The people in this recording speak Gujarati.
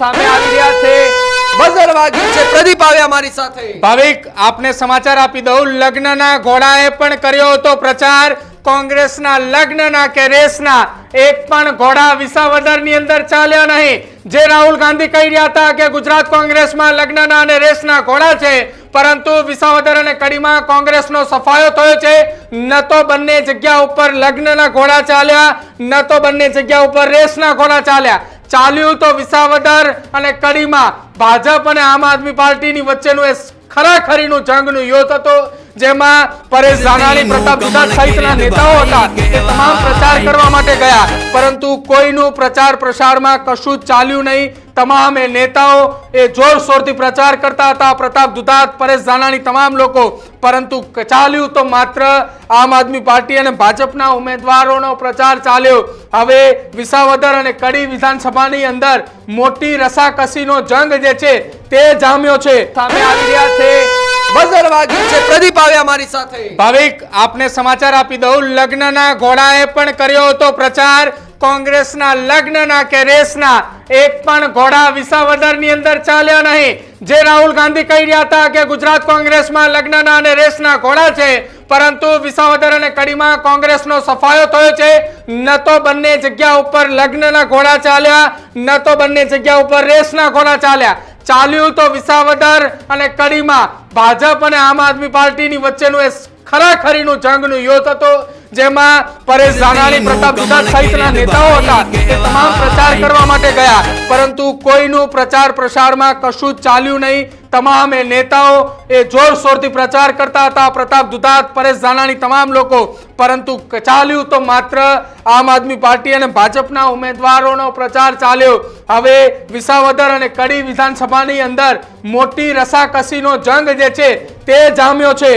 સામે આવી રહ્યા છે. બઝર વાગ્યું છે. પ્રદીપ આવ્યા મારી સાથે. ભાવિક, આપને સમાચાર આપી દઉં. લગ્નના ઘોડાએ પણ કર્યો હતો પ્રચાર. કોંગ્રેસના લગ્નના કે રેસના, એક પણ ઘોડા વિસાવદરની અંદર ચાલ્યા નહીં. જે રાહુલ ગાંધી કહી રહ્યા હતા કે ગુજરાત કોંગ્રેસમાં લગ્નના અને રેસના ઘોડા છે, પરંતુ વિસાવદર અને કડીમાં કોંગ્રેસનો સફાયો થયો છે. ન તો બંને જગ્યા ઉપર લગ્નના ઘોડા ચાલ્યા, ન તો બંને જગ્યા ઉપર રેસના ઘોડા ચાલ્યા. ચાલ્યું તો વિસાવદર અને કડીમાં ભાજપ અને આમ આદમી પાર્ટીની વચ્ચેનું એ ખરાખરીનું જંગનું યુદ્ધ હતો. જેમાં પરેશ ધાનાણી પ્રતાપ દુધાત સહિતના નેતાઓ હતા. તે તમામ પ્રચાર કરવા માટે ગયા. પરંતુ કોઈનું પ્રચાર પ્રસારમાં કશું જ ચાલ્યું નહીં. તમામ એ નેતાઓ એ જોરશોરથી પ્રચાર કરતા હતા. પ્રતાપ દુધાત પરેશ ધાનાણી તમામ લોકો. પરંતુ ચાલ્યું તો માત્ર આમ આદમી પાર્ટી અને ભાજપના ઉમેદવારોનો પ્રચાર ચાલ્યો. હવે વિસાવદર અને કડી વિધાનસભાની અંદર મોટી રસાકસીનો જંગ જે છે તે જામ્યો છે. સામે આવી રહ્યા છે બઝર વાગ્યું છે. પ્રદીપ આવ્યા મારી સાથે. ભાવિક, આપને સમાચાર આપી દઉં. લગ્નના ઘોડાએ પણ કર્યો હતો પ્રચાર. કોંગ્રેસના લગ્નના કે રેસના, એક પણ ઘોડા વિસાવદરની અંદર ચાલ્યા નહીં. જે રાહુલ ગાંધી કહી રહ્યા હતા કે ગુજરાત કોંગ્રેસમાં લગ્નના અને રેસના ઘોડા છે, પરંતુ વિસાવદર અને કડીમાં કોંગ્રેસનો સફાયો થયો છે. ન તો બંને જગ્યા ઉપર લગ્નના ઘોડા ચાલ્યા, ન તો બંને જગ્યા ઉપર રેસના ઘોડા ચાલ્યા. ચાલ્યું તો વિસાવદર અને કડીમાં ભાજપ અને આમ આદમી પાર્ટીની વચ્ચેનું એ ખરાખરીનું જંગનું યુદ્ધ હતો જેમાં પરેશ ધાનાણી પ્રતાપ સહિતના નેતાઓ હતા. કરવા માટે ગયા. પરંતુ કોઈનું પ્રચાર પ્રસારમાં કશું ચાલ્યું નહીં. તમામ એ નેતાઓ એ જોરશોરથી પ્રચાર કરતા હતા. પ્રતાપ દુધાત, પરેશ ધાનાણી તમામ લોકો. પરંતુ ચાલ્યું તો માત્ર આમ આદમી પાર્ટી અને ભાજપના ઉમેદવારોનો પ્રચાર ચાલ્યો. હવે વિસાવદર અને કડી વિધાનસભાની અંદર મોટી રસાકસીનો જંગ જે છે તે જામ્યો છે.